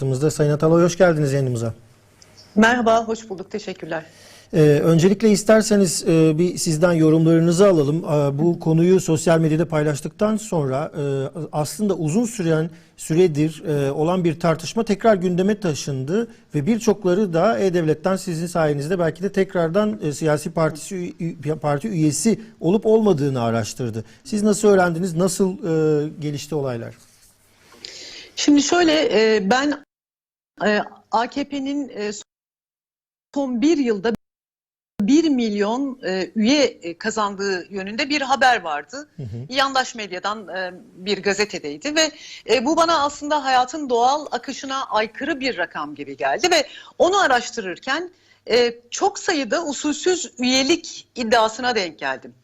hattımızda. Sayın Atalay hoş geldiniz yayınımıza. Merhaba, hoş bulduk. Teşekkürler. Ee, öncelikle isterseniz e, bir sizden yorumlarınızı alalım. Ee, bu konuyu sosyal medyada paylaştıktan sonra e, aslında uzun süren süredir e, olan bir tartışma tekrar gündeme taşındı ve birçokları da E-Devlet'ten sizin sayenizde belki de tekrardan e, siyasi partisi parti üyesi olup olmadığını araştırdı. Siz nasıl öğrendiniz? Nasıl e, gelişti olaylar? Şimdi şöyle, e, ben e, AKP'nin e, son bir yılda 1 milyon e, üye e, kazandığı yönünde bir haber vardı. Yandaş medyadan e, bir gazetedeydi ve e, bu bana aslında hayatın doğal akışına aykırı bir rakam gibi geldi ve onu araştırırken e, çok sayıda usulsüz üyelik iddiasına denk geldim.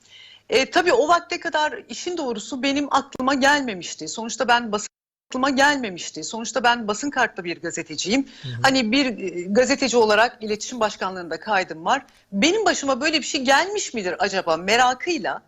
E, tabii o vakte kadar işin doğrusu benim aklıma gelmemişti. Sonuçta ben basın aklıma gelmemişti. Sonuçta ben basın kartlı bir gazeteciyim. Hani bir e, gazeteci olarak iletişim başkanlığında kaydım var. Benim başıma böyle bir şey gelmiş midir acaba merakıyla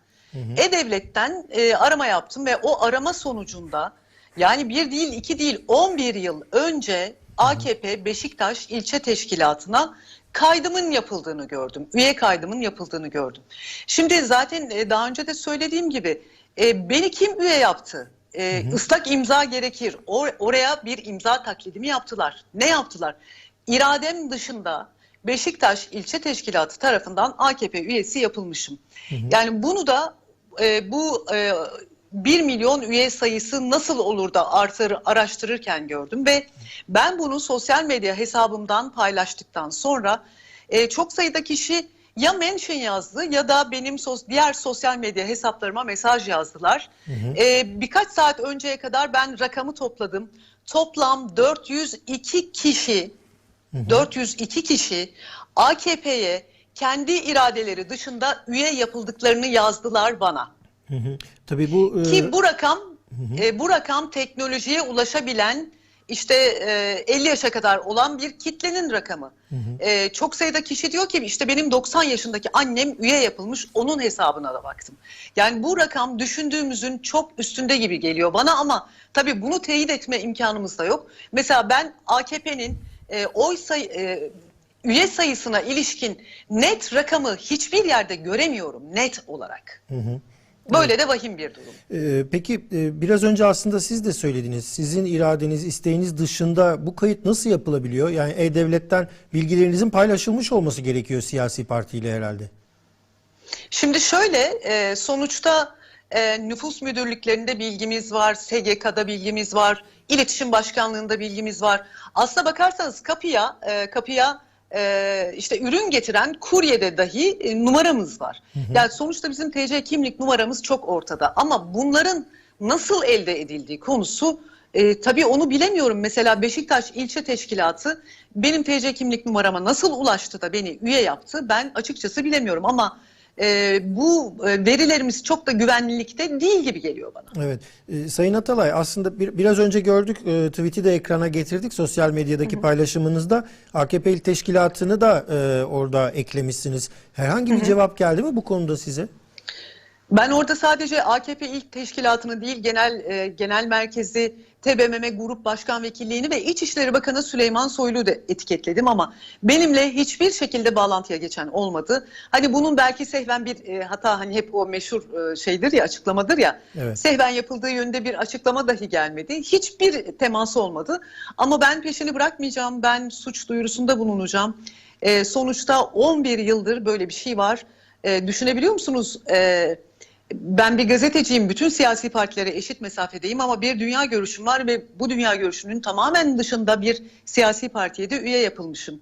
E-Devlet'ten e, arama yaptım ve o arama sonucunda yani bir değil iki değil 11 yıl önce AKP Beşiktaş ilçe teşkilatına kaydımın yapıldığını gördüm. Üye kaydımın yapıldığını gördüm. Şimdi zaten e, daha önce de söylediğim gibi e, beni kim üye yaptı? E, ıslak imza gerekir. O- oraya bir imza taklidimi yaptılar. Ne yaptılar? İradem dışında Beşiktaş ilçe teşkilatı tarafından AKP üyesi yapılmışım. Yani bunu da e, bu e, 1 milyon üye sayısı nasıl olur da artar araştırırken gördüm ve ben bunu sosyal medya hesabımdan paylaştıktan sonra e, çok sayıda kişi ya mention yazdı ya da benim sos diğer sosyal medya hesaplarıma mesaj yazdılar. E, birkaç saat önceye kadar ben rakamı topladım. Toplam 402 kişi 402 kişi AKP'ye kendi iradeleri dışında üye yapıldıklarını yazdılar bana. Hı hı. Tabii bu e, Ki bu rakam e, bu rakam teknolojiye ulaşabilen işte e, 50 yaşa kadar olan bir kitlenin rakamı. E, çok sayıda kişi diyor ki işte benim 90 yaşındaki annem üye yapılmış onun hesabına da baktım. Yani bu rakam düşündüğümüzün çok üstünde gibi geliyor bana ama tabii bunu teyit etme imkanımız da yok. Mesela ben AKP'nin e, oy sayı e, üye sayısına ilişkin net rakamı hiçbir yerde göremiyorum net olarak. Böyle de vahim bir durum. Ee, Peki e, biraz önce aslında siz de söylediniz. Sizin iradeniz, isteğiniz dışında bu kayıt nasıl yapılabiliyor? Yani E-Devlet'ten bilgilerinizin paylaşılmış olması gerekiyor siyasi partiyle herhalde. Şimdi şöyle e, sonuçta e, nüfus müdürlüklerinde bilgimiz var, SGK'da bilgimiz var, iletişim başkanlığında bilgimiz var. Aslına bakarsanız kapıya e, kapıya e, işte ürün getiren kuryede dahi e, numaramız var. Yani sonuçta bizim TC kimlik numaramız çok ortada ama bunların nasıl elde edildiği konusu e, tabii onu bilemiyorum. Mesela Beşiktaş ilçe teşkilatı benim TC kimlik numarama nasıl ulaştı da beni üye yaptı ben açıkçası bilemiyorum ama e, bu e, verilerimiz çok da güvenlilikte değil gibi geliyor bana. Evet. Ee, Sayın Atalay aslında bir, biraz önce gördük e, tweet'i de ekrana getirdik sosyal medyadaki paylaşımınızda. AKP il teşkilatını da e, orada eklemişsiniz. Herhangi bir cevap geldi mi bu konuda size? Ben orada sadece AKP ilk teşkilatını değil genel e, genel merkezi TBMM Grup Başkan Vekilliğini ve İçişleri Bakanı Süleyman Soylu'yu da etiketledim ama benimle hiçbir şekilde bağlantıya geçen olmadı. Hani bunun belki sehven bir e, hata hani hep o meşhur e, şeydir ya açıklamadır ya. Evet. Sehven yapıldığı yönde bir açıklama dahi gelmedi. Hiçbir teması olmadı. Ama ben peşini bırakmayacağım. Ben suç duyurusunda bulunacağım. E, sonuçta 11 yıldır böyle bir şey var. E, düşünebiliyor musunuz? E, ben bir gazeteciyim. Bütün siyasi partilere eşit mesafedeyim ama bir dünya görüşüm var ve bu dünya görüşünün tamamen dışında bir siyasi partiye de üye yapılmışım.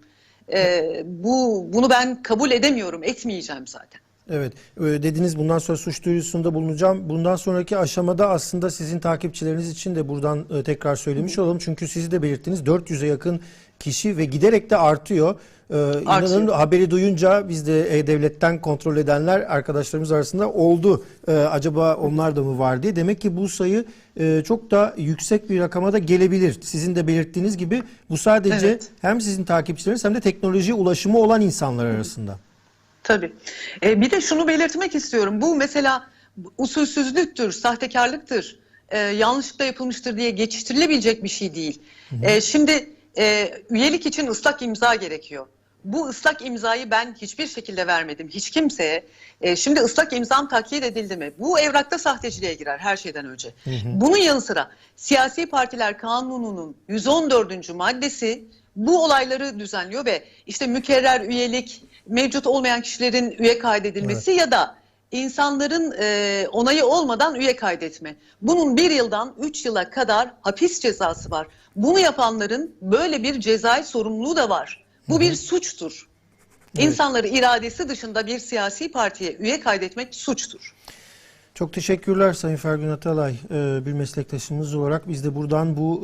Ee, bu bunu ben kabul edemiyorum, etmeyeceğim zaten. Evet, e, dediniz bundan sonra suç duyurusunda bulunacağım. Bundan sonraki aşamada aslında sizin takipçileriniz için de buradan e, tekrar söylemiş olalım. Çünkü siz de belirttiniz 400'e yakın kişi ve giderek de artıyor. Ee, inanın haberi duyunca biz de E-Devlet'ten kontrol edenler arkadaşlarımız arasında oldu. Acaba onlar da mı var diye. Demek ki bu sayı e, çok da yüksek bir rakama da gelebilir. Sizin de belirttiğiniz gibi bu sadece Evet. hem sizin takipçileriniz hem de teknolojiye ulaşımı olan insanlar arasında. Tabii. Ee, bir de şunu belirtmek istiyorum. Bu mesela usulsüzlüktür, sahtekarlıktır, e, yanlışlıkla yapılmıştır diye geçiştirilebilecek bir şey değil. Ee, şimdi e, üyelik için ıslak imza gerekiyor. Bu ıslak imzayı ben hiçbir şekilde vermedim hiç kimseye. E, şimdi ıslak imzam takyit edildi mi? Bu evrakta sahteciliğe girer her şeyden önce. Bunun yanı sıra siyasi partiler kanununun 114. maddesi bu olayları düzenliyor ve işte mükerrer üyelik, mevcut olmayan kişilerin üye kaydedilmesi ya da insanların e, onayı olmadan üye kaydetme. Bunun bir yıldan üç yıla kadar hapis cezası var. Bunu yapanların böyle bir cezai sorumluluğu da var. Bu bir suçtur. İnsanları iradesi dışında bir siyasi partiye üye kaydetmek suçtur. Çok teşekkürler Sayın Fergun Atalay. Ee, bir meslektaşımız olarak biz de buradan bu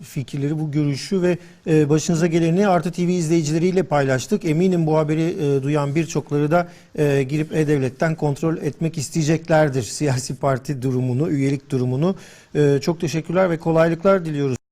e, fikirleri, bu görüşü ve e, başınıza geleni Artı TV izleyicileriyle paylaştık. Eminim bu haberi e, duyan birçokları da e, girip E-Devlet'ten kontrol etmek isteyeceklerdir siyasi parti durumunu, üyelik durumunu. E, Çok teşekkürler ve kolaylıklar diliyoruz.